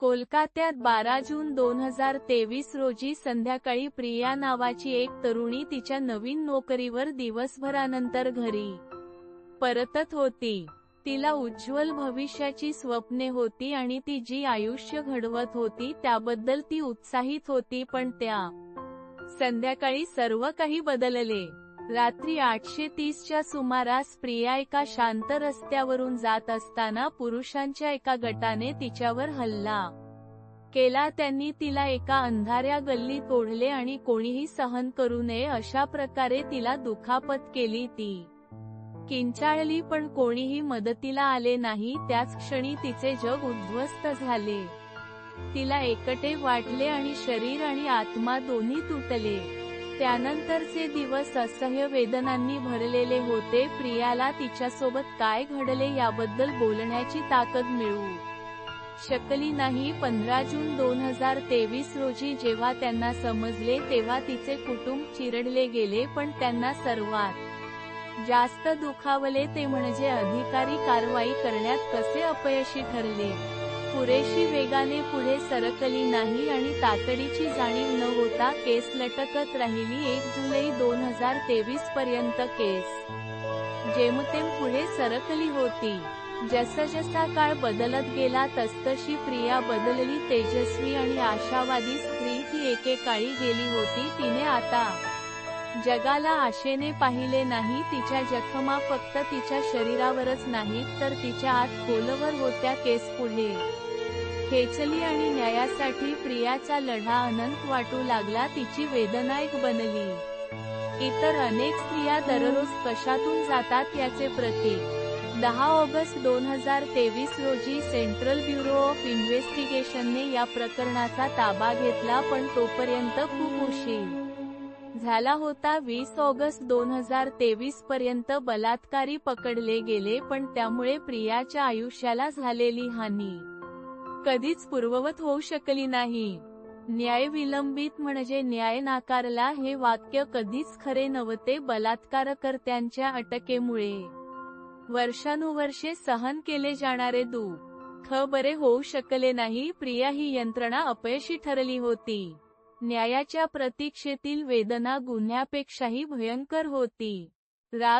कोलकात्यात बारा जून दोन हजार तेवीस रोजी संध्याकाळी प्रिया नावाची एक तरुणी तिच्या नवीन नोकरीवर दिवसभरानंतर घरी परतत होती. तिला उज्ज्वल भविष्याची स्वप्ने होती आणि ती जी आयुष्य घडवत होती त्याबद्दल ती उत्साहित होती पण त्या संध्याकाळी सर्व काही बदलले. रात्री आठशे तीसच्या सुमारास प्रिया एका शांत रस्त्यावरून जात असताना पुरुषांच्या एका गटाने तिच्यावर हल्ला केला. त्यांनी तिला एका अंधाऱ्या गल्लीत ओढले आणि कोणीही सहन करू नये अशा प्रकारे तिला दुखापत केली ती. किंचाळली पण कोणीही मदतीला आले नाही. त्याच क्षणी तिचे जग उद्ध्वस्त झाले. तिला एकटे वाटले आणि शरीर आणि आत्मा दोन्ही तुटले. त्यानंतरचे दिवस असह्य वेदनांनी भरलेले होते. प्रियाला तिच्यासोबत काय घडले याबद्दल बोलण्याची ताकद मिळू शकली नाही. पंधरा जून दोन हजार तेवीस रोजी जेव्हा त्यांना समजले तेव्हा तिचे कुटुंब चिरडले गेले पण त्यांना सर्वात जास्त दुखावले ते म्हणजे अधिकारी कारवाई करण्यात कसे अपयशी ठरले? पुरेशी वेगाने पुढे सरकली नाही आणि तातडीची जाणीव न होता केस लटकत राहिली एक जुलै दोन हजार तेवीस पर्यंत केस. जेमतेम पुढे सरकली होती. जसजसा काळ बदलत गेला तसतशी प्रिया बदलली. तेजस्वी आणि आशावादी स्त्री ती एकेकाळी गेली होती. तिने आता जगाला आशेने पाहिले नाही तिच्या जखमा फक्त तिच्या शरीरावरच नाहीत तर तिच्या आत खोलवर होत्या केस पुढे. खेचली आणि न्यायासाठी प्रियाचा लढा अनंत वाटू लागला तिची वेदनायक बनली. इतर अनेक स्त्रिया दररोज कशातून जातात याचे प्रतीक. दहा ऑगस्ट दोन हजार तेवीस रोजी सेंट्रल ब्युरो ऑफ इन्व्हेस्टिगेशनने या प्रकरणाचा ताबा घेतला पण तोपर्यंत खूप उशीर. झाला होता वीस ऑगस्ट दोन हजार तेवीस पर्यंत बलात्कारी पकडले गेले पण त्यामुळे प्रियाच्या आयुष्याला झालेली हानी कधीच पूर्ववत होऊ शकली नाही. न्याय विलंबित म्हणजे न्याय नाकारला हे वाक्य कधीच खरे नव्हते बलात्कारकर्त्यांच्या अटकेमुळे. वर्षानुवर्षे सहन केले जाणारे दुःख बरे होऊ शकले नाही प्रिया ही यंत्रणा अपयशी ठरली होती. न्यायाच्या प्रतीक्षेतील वेदना गुन्ह्यापेक्षाही भयंकर होती. राग